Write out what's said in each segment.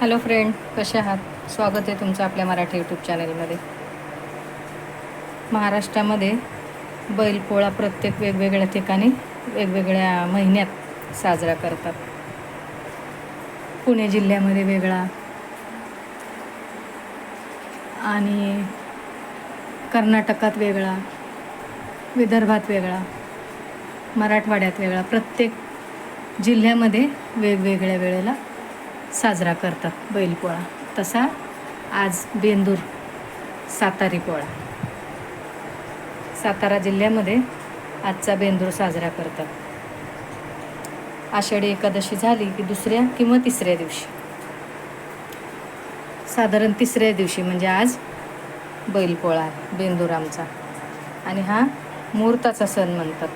Hello friend कसे आहात? स्वागत आहे तुमचं आपल्या मराठी यूट्यूब चॅनलमध्ये महाराष्ट्रामध्ये बैलपोळा प्रत्येक वेगवेगळ्या ठिकाणी वेगवेगळ्या महिन्यात साजरा करतात. पुणे जिल्ह्यामध्ये वेगळा आणि कर्नाटकात वेगळा विदर्भात वेगळा मराठवाड्यात वेगळा प्रत्येक जिल्ह्यामध्ये वेगवेगळ्या वेळेला साजरा करतात. बैलपोळा तसा आज बेंदूर सातारी पोळा. सातारा जिल्ह्यामध्ये आजचा बेंदूर साजरा करतात. आषाढी एकादशी झाली की दुसऱ्या किंवा तिसऱ्या दिवशी. साधारण तिसऱ्या दिवशी म्हणजे आज बैलपोळा आहे बेंदूर आमचा. आणि हा मुहूर्ताचा सण म्हणतात.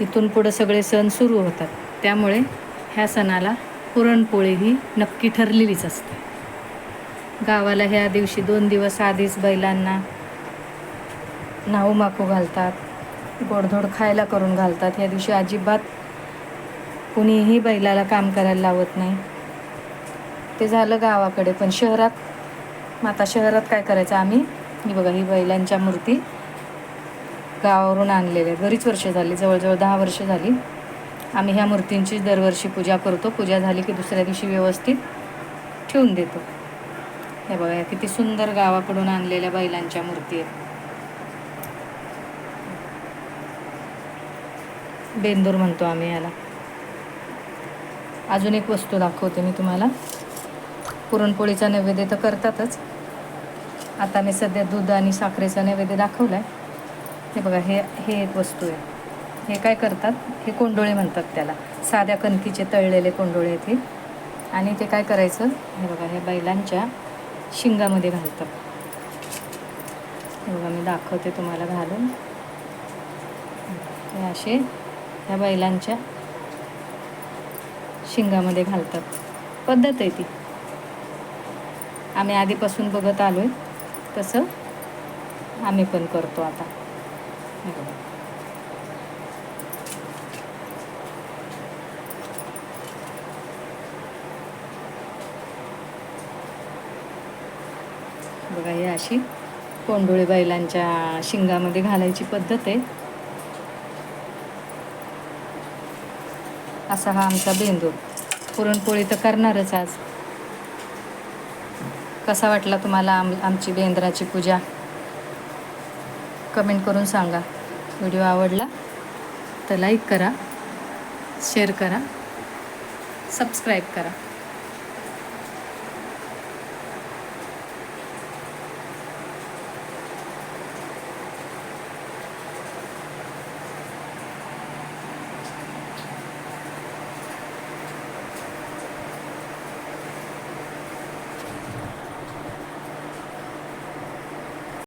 इथून पुढं सगळे सण सुरू होतात. त्यामुळे ह्या सणाला पुरणपोळी ही नक्की ठरलेलीच असते. गावाला ह्या दिवशी दोन दिवस आधीच बैलांना नाहू माकू घालतात गोडधोड खायला करून घालतात. ह्या दिवशी अजिबात कुणीही बैलाला काम करायला लावत नाही. ते झालं गावाकडे पण शहरात मग आता शहरात काय करायचं आम्ही? ही बघा ही बैलांच्या मूर्ती गावावरून आणलेल्या बरीच वर्ष झाली जवळजवळ दहा वर्ष झाली. आम्ही ह्या मूर्तींची दरवर्षी पूजा करतो. पूजा झाली की दुसऱ्या दिवशी व्यवस्थित ठेवून देतो. हे बघा किती सुंदर गावाकडून आणलेल्या बैलांच्या मूर्ती आहेत. बेंदूर म्हणतो आम्ही याला. अजून एक वस्तू दाखवते मी तुम्हाला. पुरणपोळीचा नैवेद्य तर करतातच. आता मी सध्या दूध आणि साखरेचा नैवेद्य दाखवला आहे हे बघा हे हे एक वस्तू आहे. हे काय करतात? हे कोंडोळे म्हणतात त्याला. साध्या कणकीचे तळलेले कोंडोळे आहेत हे. आणि ते काय करायचं? हे बघा हे बैलांच्या शिंगामध्ये घालतात. हे बघा मी दाखवते तुम्हाला घालून. हे असे ह्या बैलांच्या शिंगामध्ये घालतात. पद्धत आहे ती. आम्ही आधीपासून बघत आलो आहे तसं आम्ही पण करतो आता. हे बघा. बघा ही अशी कोंडोळी बैलांच्या शिंगामध्ये घालायची पद्धत आहे. असा हा आमचा बेंदूर पुरणपोळी तर करणारच आज. कसा वाटला तुम्हाला आम आमची बेंद्राची पूजा? कमेंट करून सांगा. व्हिडिओ आवडला तर लाईक करा शेअर करा सबस्क्राईब करा.